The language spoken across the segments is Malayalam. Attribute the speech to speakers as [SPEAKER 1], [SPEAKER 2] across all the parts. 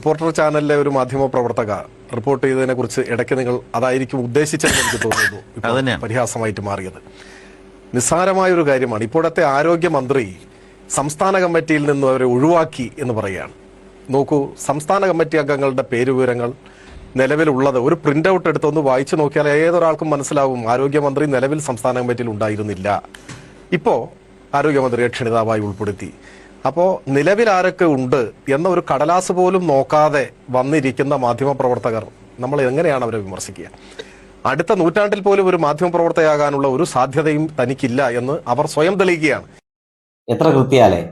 [SPEAKER 1] റിപ്പോർട്ടർ ചാനലിലെ ഒരു മാധ്യമ പ്രവർത്തക റിപ്പോർട്ട് ചെയ്തതിനെ കുറിച്ച് ഇടയ്ക്ക് നിങ്ങൾ അതായിരിക്കും ഉദ്ദേശിച്ചതെന്ന് എനിക്ക് തോന്നുന്നു പരിഹാസമായിട്ട് മാറിയത് നിസ്സാരമായ ഒരു കാര്യമാണ് ഇപ്പോഴത്തെ ആരോഗ്യമന്ത്രി സംസ്ഥാന കമ്മിറ്റിയിൽ നിന്ന് അവരെ ഒഴിവാക്കി എന്ന് പറയുകയാണ് നോക്കൂ സംസ്ഥാന കമ്മിറ്റി അംഗങ്ങളുടെ പേരുവിവരങ്ങൾ നിലവിലുള്ളത് ഒരു പ്രിന്റ് ഔട്ട് എടുത്തൊന്ന് വായിച്ചു നോക്കിയാൽ ഏതൊരാൾക്കും മനസ്സിലാവും ആരോഗ്യമന്ത്രി നിലവിൽ സംസ്ഥാന കമ്മിറ്റിയിൽ ഉണ്ടായിരുന്നില്ല ഇപ്പോൾ ആരോഗ്യമന്ത്രിയെ ക്ഷണിതാവായി ഉൾപ്പെടുത്തി അപ്പോ നിലവിൽ ആരൊക്കെ ഉണ്ട് എന്ന ഒരു കടലാസ് പോലും നോക്കാതെ വന്നിരിക്കുന്ന മാധ്യമപ്രവർത്തകർ നമ്മൾ എങ്ങനെയാണ് അവരെ വിമർശിക്കുക അടുത്ത നൂറ്റാണ്ടിൽ പോലും ഒരു മാധ്യമപ്രവർത്തകയാകാനുള്ള ഒരു സാധ്യതയും തനിക്കില്ല എന്ന് അവർ സ്വയം തെളിയിക്കുകയാണ്
[SPEAKER 2] എത്ര കൃത്യാലേ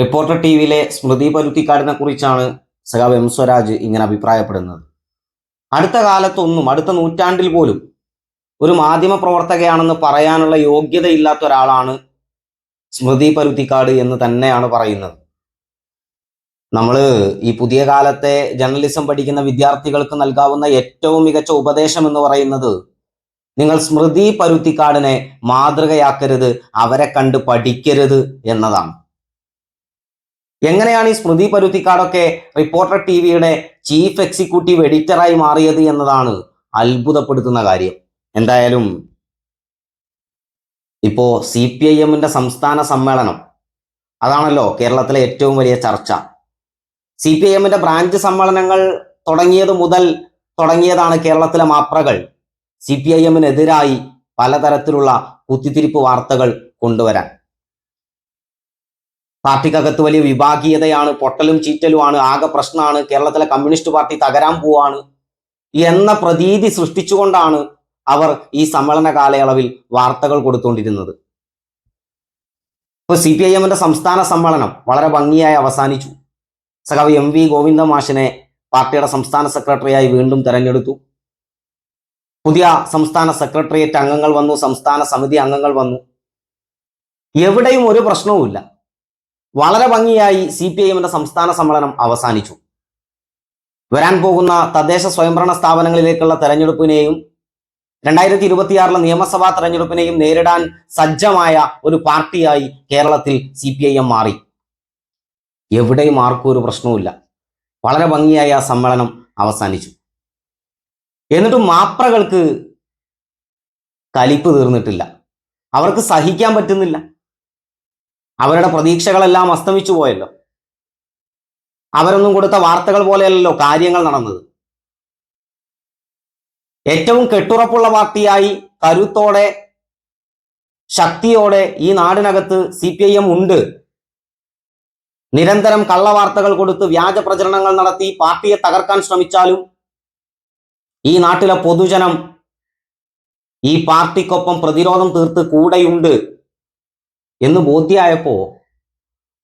[SPEAKER 2] റിപ്പോർട്ടർ ടി വിയിലെ സ്മൃതി പരുത്തിക്കാടിനെ കുറിച്ചാണ് സഖാവ് എം സ്വരാജ് ഇങ്ങനെ അഭിപ്രായപ്പെടുന്നത് അടുത്ത കാലത്തൊന്നും അടുത്ത നൂറ്റാണ്ടിൽ പോലും ഒരു മാധ്യമ പ്രവർത്തകയാണെന്ന് പറയാനുള്ള യോഗ്യതയില്ലാത്ത ഒരാളാണ് സ്മൃതി പരുത്തിക്കാട് എന്ന് തന്നെയാണ് പറയുന്നത് നമ്മൾ ഈ പുതിയ കാലത്തെ ജേർണലിസം പഠിക്കുന്ന വിദ്യാർത്ഥികൾക്ക് നൽകാവുന്ന ഏറ്റവും മികച്ച ഉപദേശം എന്ന് പറയുന്നത് നിങ്ങൾ സ്മൃതി പരുത്തിക്കാടിനെ മാതൃകയാക്കരുത് അവരെ കണ്ട് പഠിക്കരുത് എന്നതാണ് എങ്ങനെയാണ് ഈ സ്മൃതി പരുത്തിക്കാടൊക്കെ റിപ്പോർട്ടർ ടി വിയുടെ ചീഫ് എക്സിക്യൂട്ടീവ് എഡിറ്ററായി മാറിയത് എന്നതാണ് അത്ഭുതപ്പെടുത്തുന്ന കാര്യം എന്തായാലും ഇപ്പോൾ സി പി ഐ എമ്മിൻ്റെ സംസ്ഥാന സമ്മേളനം അതാണല്ലോ കേരളത്തിലെ ഏറ്റവും വലിയ ചർച്ച സി പി ഐ എമ്മിൻ്റെ ബ്രാഞ്ച് സമ്മേളനങ്ങൾ തുടങ്ങിയത് മുതൽ തുടങ്ങിയതാണ് കേരളത്തിലെ മാപ്രകൾ സി പി ഐ എമ്മിനെതിരായി പലതരത്തിലുള്ള കുത്തിത്തിരിപ്പ് വാർത്തകൾ കൊണ്ടുവരാൻ പാർട്ടിക്കകത്ത് വലിയ വിഭാഗീയതയാണ് പൊട്ടലും ചീറ്റലുമാണ് ആകെ പ്രശ്നമാണ് കേരളത്തിലെ കമ്മ്യൂണിസ്റ്റ് പാർട്ടി തകരാൻ പോവാണ് എന്ന പ്രതീതി സൃഷ്ടിച്ചുകൊണ്ടാണ് അവർ ഈ സമ്മേളന കാലയളവിൽ വാർത്തകൾ കൊടുത്തുകൊണ്ടിരുന്നത് ഇപ്പോൾ സി പി ഐ എമ്മിൻ്റെ സംസ്ഥാന സമ്മേളനം വളരെ ഭംഗിയായി അവസാനിച്ചു സഖാവ് എം വി ഗോവിന്ദ മാഷിനെ പാർട്ടിയുടെ സംസ്ഥാന സെക്രട്ടറിയായി വീണ്ടും തെരഞ്ഞെടുത്തു പുതിയ സംസ്ഥാന സെക്രട്ടേറിയറ്റ് അംഗങ്ങൾ വന്നു സംസ്ഥാന സമിതി അംഗങ്ങൾ വന്നു എവിടെയും ഒരു പ്രശ്നവുമില്ല വളരെ ഭംഗിയായി സി പി ഐ എമ്മിൻ്റെ സംസ്ഥാന സമ്മേളനം അവസാനിച്ചു വരാൻ പോകുന്ന തദ്ദേശ സ്വയംഭരണ സ്ഥാപനങ്ങളിലേക്കുള്ള തെരഞ്ഞെടുപ്പിനെയും രണ്ടായിരത്തി ഇരുപത്തിയാറിലെ നിയമസഭാ തെരഞ്ഞെടുപ്പിനെയും നേരിടാൻ സജ്ജമായ ഒരു പാർട്ടിയായി കേരളത്തിൽ സി പി ഐ എം മാറി എവിടെയും ആർക്കും ഒരു പ്രശ്നവുമില്ല വളരെ ഭംഗിയായി ആ സമ്മേളനം അവസാനിച്ചു എന്നിട്ടും മാപ്രകൾക്ക് കലിപ്പ് തീർന്നിട്ടില്ല അവർക്ക് സഹിക്കാൻ പറ്റുന്നില്ല അവരുടെ പ്രതീക്ഷകളെല്ലാം അസ്തമിച്ചു പോയല്ലോ അവരൊന്നും കൊടുത്ത വാർത്തകൾ പോലെയല്ലോ കാര്യങ്ങൾ നടന്നത് ഏറ്റവും കെട്ടുറപ്പുള്ള പാർട്ടിയായി കരുത്തോടെ ശക്തിയോടെ ഈ നാടിനകത്ത് സി പി ഐ എം ഉണ്ട് നിരന്തരം കള്ളവാർത്തകൾ കൊടുത്ത് വ്യാജ പ്രചരണങ്ങൾ നടത്തി പാർട്ടിയെ തകർക്കാൻ ശ്രമിച്ചാലും ഈ നാട്ടിലെ പൊതുജനം ഈ പാർട്ടിക്കൊപ്പം പ്രതിരോധം തീർത്ത് കൂടെയുണ്ട് എന്ന് ബോധ്യമായപ്പോൾ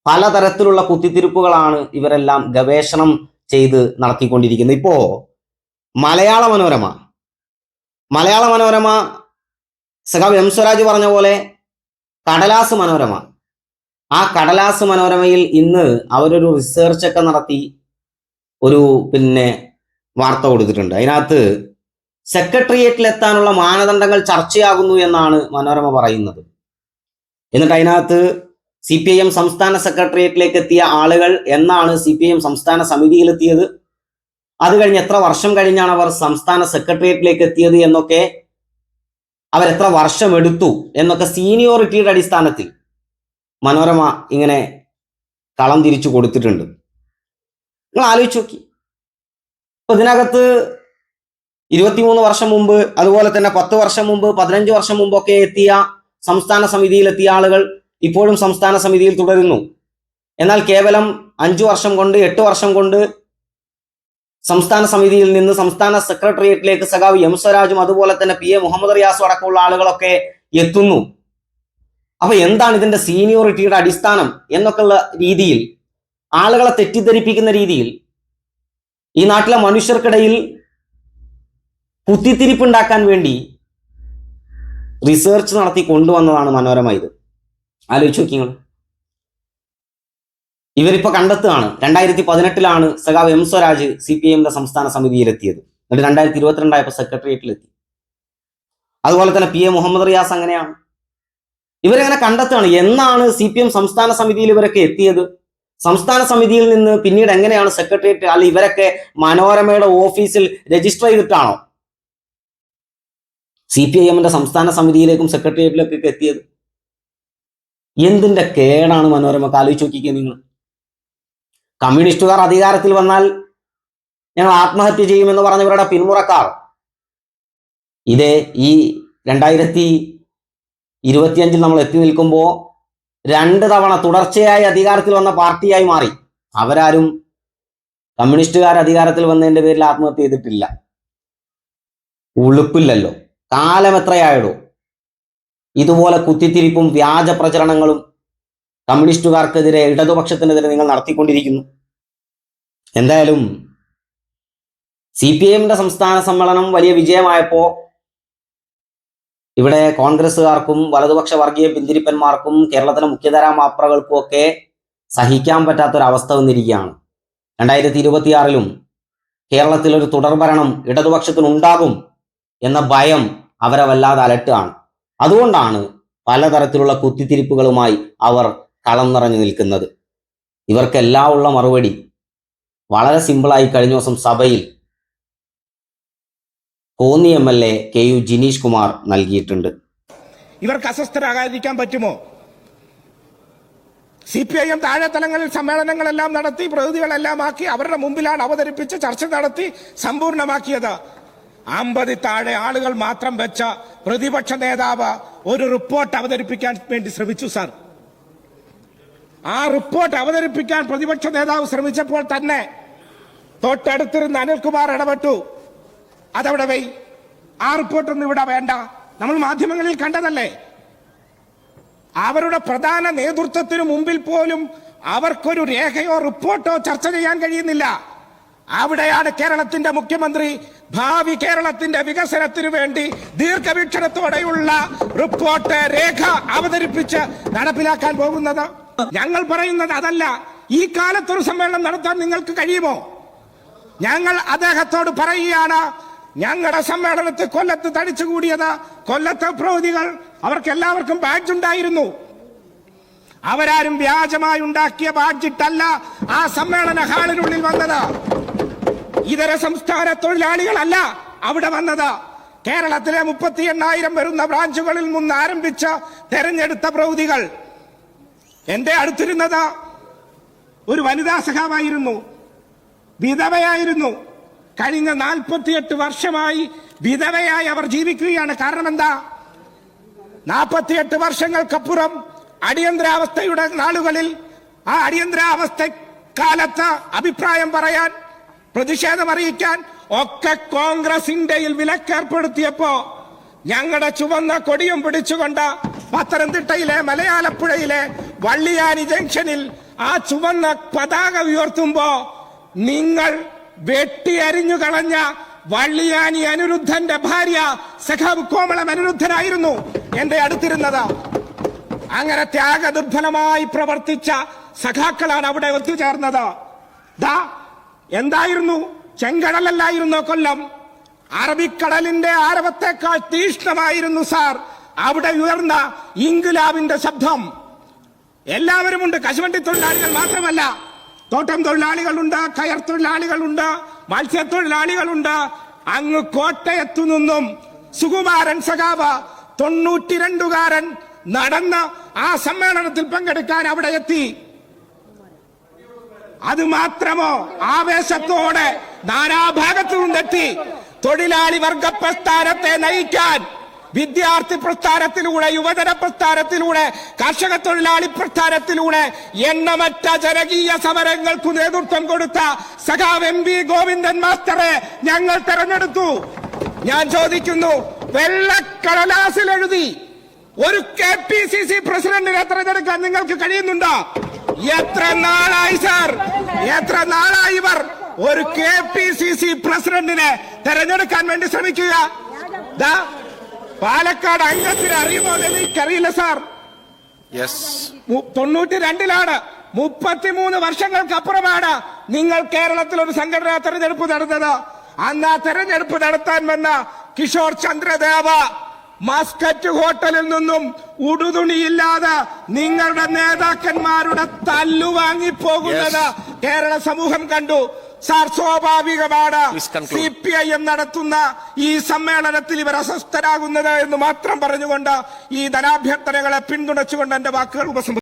[SPEAKER 2] പലതരത്തിലുള്ള കുത്തിത്തിരിപ്പുകളാണ് ഇവരെല്ലാം ഗവേഷണം ചെയ്ത് നടത്തിക്കൊണ്ടിരിക്കുന്നത് ഇപ്പോ മലയാള മനോരമ മലയാള മനോരമ സഖാവ് എം സ്വരാജ് പറഞ്ഞ പോലെ കടലാസ് മനോരമ ആ കടലാസ് മനോരമയിൽ ഇന്ന് അവരൊരു റിസർച്ച് ഒക്കെ നടത്തി ഒരു പിന്നെ വാർത്ത കൊടുത്തിട്ടുണ്ട് അതിനകത്ത് സെക്രട്ടേറിയറ്റിൽ എത്താനുള്ള മാനദണ്ഡങ്ങൾ ചർച്ചയാകുന്നു എന്നാണ് മനോരമ പറയുന്നത് എന്നിട്ട് അതിനകത്ത് സി പി ഐ എം സംസ്ഥാന സെക്രട്ടേറിയറ്റിലേക്ക് എത്തിയ ആളുകൾ എന്നാണ് സി പി ഐ എം സംസ്ഥാന സമിതിയിലെത്തിയത് അത് കഴിഞ്ഞ് എത്ര വർഷം കഴിഞ്ഞാണ് അവർ സംസ്ഥാന സെക്രട്ടേറിയറ്റിലേക്ക് എത്തിയത് എന്നൊക്കെ അവർ എത്ര വർഷം എടുത്തു എന്നൊക്കെ സീനിയോറിറ്റിയുടെ അടിസ്ഥാനത്തിൽ മനോരമ ഇങ്ങനെ കളം തിരിച്ചു കൊടുത്തിട്ടുണ്ട് നിങ്ങൾ ആലോചിച്ച് നോക്കി അപ്പൊ ഇതിനകത്ത് ഇരുപത്തിമൂന്ന് വർഷം മുമ്പ് അതുപോലെ തന്നെ പത്ത് വർഷം മുമ്പ് പതിനഞ്ച് വർഷം മുമ്പൊക്കെ എത്തിയ സംസ്ഥാന സമിതിയിൽ എത്തിയ ആളുകൾ ഇപ്പോഴും സംസ്ഥാന സമിതിയിൽ തുടരുന്നു എന്നാൽ കേവലം അഞ്ചു വർഷം കൊണ്ട് എട്ട് വർഷം കൊണ്ട് സംസ്ഥാന സമിതിയിൽ നിന്ന് സംസ്ഥാന സെക്രട്ടേറിയറ്റിലേക്ക് സഖാവ് എം സ്വരാജും അതുപോലെ തന്നെ പി എ മുഹമ്മദ് റിയാസും അടക്കമുള്ള ആളുകളൊക്കെ എത്തുന്നു അപ്പൊ എന്താണ് ഇതിന്റെ സീനിയോറിറ്റിയുടെ അടിസ്ഥാനം എന്നൊക്കെയുള്ള രീതിയിൽ ആളുകളെ തെറ്റിദ്ധരിപ്പിക്കുന്ന രീതിയിൽ ഈ നാട്ടിലെ മനുഷ്യർക്കിടയിൽ കുത്തിത്തിരിപ്പുണ്ടാക്കാൻ വേണ്ടി റിസർച്ച് നടത്തി കൊണ്ടുവന്നതാണ് മനോരമ ഇത് ആലോചിച്ച് നോക്കി ഇവരിപ്പോൾ കണ്ടെത്തുകയാണ് രണ്ടായിരത്തി പതിനെട്ടിലാണ് സഖാവ് എം സ്വരാജ് സി പി എമ്മിന്റെ സംസ്ഥാന സമിതിയിലെത്തിയത് എന്നിട്ട് രണ്ടായിരത്തി ഇരുപത്തിരണ്ടായപ്പോൾ സെക്രട്ടേറിയറ്റിലെത്തി അതുപോലെ തന്നെ പി എ മുഹമ്മദ് റിയാസ് അങ്ങനെയാണ് ഇവരെങ്ങനെ കണ്ടെത്തുകയാണ് എന്നാണ് സി പി എം സംസ്ഥാന സമിതിയിൽ ഇവരൊക്കെ എത്തിയത് സംസ്ഥാന സമിതിയിൽ നിന്ന് പിന്നീട് എങ്ങനെയാണ് സെക്രട്ടേറിയറ്റ് അല്ല ഇവരൊക്കെ മനോരമയുടെ ഓഫീസിൽ രജിസ്റ്റർ ചെയ്തിട്ടാണോ സി പി ഐ എമ്മിന്റെ സംസ്ഥാന സമിതിയിലേക്കും സെക്രട്ടേറിയറ്റിലേക്കൊക്കെ എത്തിയത് എന്തിന്റെ കേടാണ് മനോരമ ആലോചിച്ച് നോക്കിക്കുക നിങ്ങൾ കമ്മ്യൂണിസ്റ്റുകാർ അധികാരത്തിൽ വന്നാൽ ഞങ്ങൾ ആത്മഹത്യ ചെയ്യുമെന്ന് പറഞ്ഞവരുടെ പിന്മുറക്കാർ ഇത് ഈ രണ്ടായിരത്തി ഇരുപത്തിയഞ്ചിൽ നമ്മൾ എത്തി നിൽക്കുമ്പോൾ രണ്ട് തവണ തുടർച്ചയായി അധികാരത്തിൽ വന്ന പാർട്ടിയായി മാറി അവരാരും കമ്മ്യൂണിസ്റ്റുകാർ അധികാരത്തിൽ വന്നതിൻ്റെ പേരിൽ ആത്മഹത്യ ചെയ്തിട്ടില്ല ഉളുപ്പില്ലല്ലോ കാലം എത്രയായടോ ഇതുപോലെ കുത്തിത്തിരിപ്പും വ്യാജ പ്രചരണങ്ങളും കമ്മ്യൂണിസ്റ്റുകാർക്കെതിരെ ഇടതുപക്ഷത്തിനെതിരെ നിങ്ങൾ നടത്തിക്കൊണ്ടിരിക്കുന്നു എന്തായാലും സി പി എമ്മിന്റെ സംസ്ഥാന സമ്മേളനം വലിയ വിജയമായപ്പോൾ ഇവിടെ കോൺഗ്രസ്സുകാർക്കും വലതുപക്ഷ വർഗീയ പിന്തിരിപ്പന്മാർക്കും കേരളത്തിലെ മുഖ്യധാര മാപ്രകൾക്കും ഒക്കെ സഹിക്കാൻ പറ്റാത്തൊരവസ്ഥ വന്നിരിക്കുകയാണ് രണ്ടായിരത്തി ഇരുപത്തിയാറിലും കേരളത്തിൽ ഒരു തുടർഭരണം ഇടതുപക്ഷത്തിനുണ്ടാകും എന്ന ഭയം അവരെ വല്ലാതെ അലട്ടുകയാണ് അതുകൊണ്ടാണ് പലതരത്തിലുള്ള കുത്തിത്തിരിപ്പുകളുമായി അവർ നിറഞ്ഞു നിൽക്കുന്നത് ഇവർക്കെല്ലാം ഉള്ള മറുപടി വളരെ സിമ്പിളായി കഴിഞ്ഞ ദിവസം സഭയിൽ Konni M L A K U Jineesh Kumar നൽകിയിട്ടുണ്ട്
[SPEAKER 1] ഇവർക്ക് അസ്വസ്ഥരാകാതിരിക്കാൻ പറ്റുമോ സി പി ഐ എം തലങ്ങളിൽ സമ്മേളനങ്ങളെല്ലാം നടത്തി പ്രതിനിധികളെല്ലാം ആക്കി അവരുടെ മുമ്പിലാണ് അവതരിപ്പിച്ച് ചർച്ച നടത്തി സമ്പൂർണമാക്കിയത് അമ്പതി താഴെ ആളുകൾ മാത്രം വെച്ച പ്രതിപക്ഷ നേതാവ് ഒരു റിപ്പോർട്ട് അവതരിപ്പിക്കാൻ വേണ്ടി ശ്രമിച്ചു സാർ ആ റിപ്പോർട്ട് അവതരിപ്പിക്കാൻ പ്രതിപക്ഷ നേതാവ് ശ്രമിച്ചപ്പോൾ തന്നെ തൊട്ടടുത്തിരുന്ന അനിൽകുമാർ ഇടപെട്ടു അതവിടെ വൈ ആ റിപ്പോർട്ടൊന്നും ഇവിടെ വേണ്ട നമ്മൾ മാധ്യമങ്ങളിൽ കണ്ടതല്ലേ അവരുടെ പ്രധാന നേതൃത്വത്തിനു മുമ്പിൽ പോലും അവർക്കൊരു രേഖയോ റിപ്പോർട്ടോ ചർച്ച ചെയ്യാൻ കഴിയുന്നില്ല അവിടെയാണ് കേരളത്തിന്റെ മുഖ്യമന്ത്രി ഭാവി കേരളത്തിന്റെ വികസനത്തിനു വേണ്ടി ദീർഘവീക്ഷണത്തോടെയുള്ള റിപ്പോർട്ട് രേഖ അവതരിപ്പിച്ച് നടപ്പിലാക്കാൻ പോകുന്നത് ഞങ്ങൾ പറയുന്നത് അതല്ല ഈ കാലത്തൊരു സമ്മേളനം നടത്താൻ നിങ്ങൾക്ക് കഴിയുമോ ഞങ്ങൾ അദ്ദേഹത്തോട് പറയുകയാണ് ഞങ്ങളുടെ സമ്മേളനത്തെ കൊല്ലത്ത് തടിച്ചുകൂടിയത് കൊല്ലത്തെ പ്രവൃതികൾ അവർക്ക് എല്ലാവർക്കും ബാഡ്ജ് ഉണ്ടായിരുന്നു അവരാരും വ്യാജമായി ഉണ്ടാക്കിയ ബാഡ്ജിട്ടല്ല ആ സമ്മേളന ഹാളിനുള്ളിൽ വന്നത് ഇതര സംസ്ഥാന തൊഴിലാളികളല്ല അവിടെ വന്നത് കേരളത്തിലെ മുപ്പത്തി എണ്ണായിരം വരുന്ന ബ്രാഞ്ചുകളിൽ നിന്ന് ആരംഭിച്ച തെരഞ്ഞെടുത്ത പ്രൗതികൾ എന്റെ അടുത്തിരുന്നത് ഒരു വനിതാ സഹാവായിരുന്നു വിധവയായിരുന്നു കഴിഞ്ഞ നാൽപ്പത്തിയെട്ട് വർഷമായി വിധവയായി അവർ ജീവിക്കുകയാണ് കാരണം എന്താ നാൽപ്പത്തിയെട്ട് വർഷങ്ങൾക്കപ്പുറം അടിയന്തരാവസ്ഥയുടെ നാളുകളിൽ ആ അടിയന്തരാവസ്ഥ കാലത്ത് അഭിപ്രായം പറയാൻ പ്രതിഷേധം അറിയിക്കാൻ ഒക്കെ കോൺഗ്രസ് വിലക്കേർപ്പെടുത്തിയപ്പോ ഞങ്ങളുടെ ചുവന്ന കൊടിയും പിടിച്ചുകൊണ്ട് പത്തനംതിട്ടയിലെ മലയാളപ്പുഴയിലെ വള്ളിയാനി ജംഗ്ഷനിൽ ആ ചുവന്ന പതാക ഉയർത്തുമ്പോ നിങ്ങൾ വെട്ടിയരിഞ്ഞു കളഞ്ഞ വള്ളിയാനി അനിരുദ്ധന്റെ ഭാര്യ സഖാബ് കോമളം അനിരുദ്ധനായിരുന്നു എന്റെ അടുത്തിരുന്നത് അങ്ങനെ ത്യാഗദുർബലമായി പ്രവർത്തിച്ച സഖാക്കളാണ് അവിടെ ഒത്തുചേർന്നത് ദാ എന്തായിരുന്നു ചെങ്കടലല്ലായിരുന്നോ കൊല്ലം അറബിക്കടലിന്റെ ആരവത്തെക്കാൾ തീഷ്ണമായിരുന്നു സാർ അവിടെ ഉയർന്ന ഇംഗ്ലാവിന്റെ ശബ്ദം എല്ലാവരുമുണ്ട് കശുവണ്ടി തൊഴിലാളികൾ മാത്രമല്ല തോട്ടം തൊഴിലാളികളുണ്ട് കയർ തൊഴിലാളികളുണ്ട് മത്സ്യത്തൊഴിലാളികളുണ്ട് അങ്ങ് കോട്ടയത്തു നിന്നും സുകുമാരൻ സഖാവ് തൊണ്ണൂറ്റിരണ്ടുകാരൻ നടന്ന് ആ സമ്മേളനത്തിൽ പങ്കെടുക്കാൻ അവിടെ എത്തി അത് മാത്രമോ ആവേശത്തോടെ നാനാഭാഗത്തു നിന്നെത്തി തൊഴിലാളി വർഗ പ്രസ്ഥാനത്തെ നയിക്കാൻ വിദ്യാർത്ഥി പ്രസ്ഥാനത്തിലൂടെ യുവജന പ്രസ്ഥാനത്തിലൂടെ കർഷക തൊഴിലാളി പ്രസ്ഥാനത്തിലൂടെ എണ്ണമറ്റ ജനകീയ സമരങ്ങൾക്ക് നേതൃത്വം കൊടുത്ത സഖാവ് എം വി ഗോവിന്ദൻ മാസ്റ്ററെ ഞങ്ങൾ തെരഞ്ഞെടുത്തു ഞാൻ ചോദിക്കുന്നു വെള്ളക്കടലാസിൽ എഴുതി ഒരു കെ പി സി സി പ്രസിഡന്റിനെ തെരഞ്ഞെടുക്കാൻ നിങ്ങൾക്ക് കഴിയുന്നുണ്ടോ എത്ര നാളായി സർ എത്ര നാളായി ഇവർ ഒരു കെ പി സി സി പ്രസിഡന്റിനെ തെരഞ്ഞെടുക്കാൻ വേണ്ടി ശ്രമിക്കുക പാലക്കാട് അംഗത്തിന് അറിയുമോ എനിക്കറിയില്ല സാർ തൊണ്ണൂറ്റി രണ്ടിലാണ് മുപ്പത്തിമൂന്ന് അപ്പുറമാണ് നിങ്ങൾ കേരളത്തിൽ ഒരു സംഘടനാ തെരഞ്ഞെടുപ്പ് നടന്നത് അന്ന് ആ തെരഞ്ഞെടുപ്പ് നടത്താൻ വന്ന കിഷോർ ചന്ദ്രദേവ മസ്കറ്റ് ഹോട്ടലിൽ നിന്നും ഉടുതുണിയില്ലാതെ നിങ്ങളുടെ നേതാക്കന്മാരുടെ തല്ലു പോകുന്നത് കേരള സമൂഹം കണ്ടു സാർ സ്വാഭാവികമാണ് സി പി ഐ എം നടത്തുന്ന ഈ സമ്മേളനത്തിൽ ഇവർ അസ്വസ്ഥരാകുന്നത് എന്ന് മാത്രം പറഞ്ഞുകൊണ്ട് ഈ ധനാഭ്യർത്ഥനകളെ പിന്തുണച്ചുകൊണ്ട് എന്റെ വാക്കുകൾ ഉപസം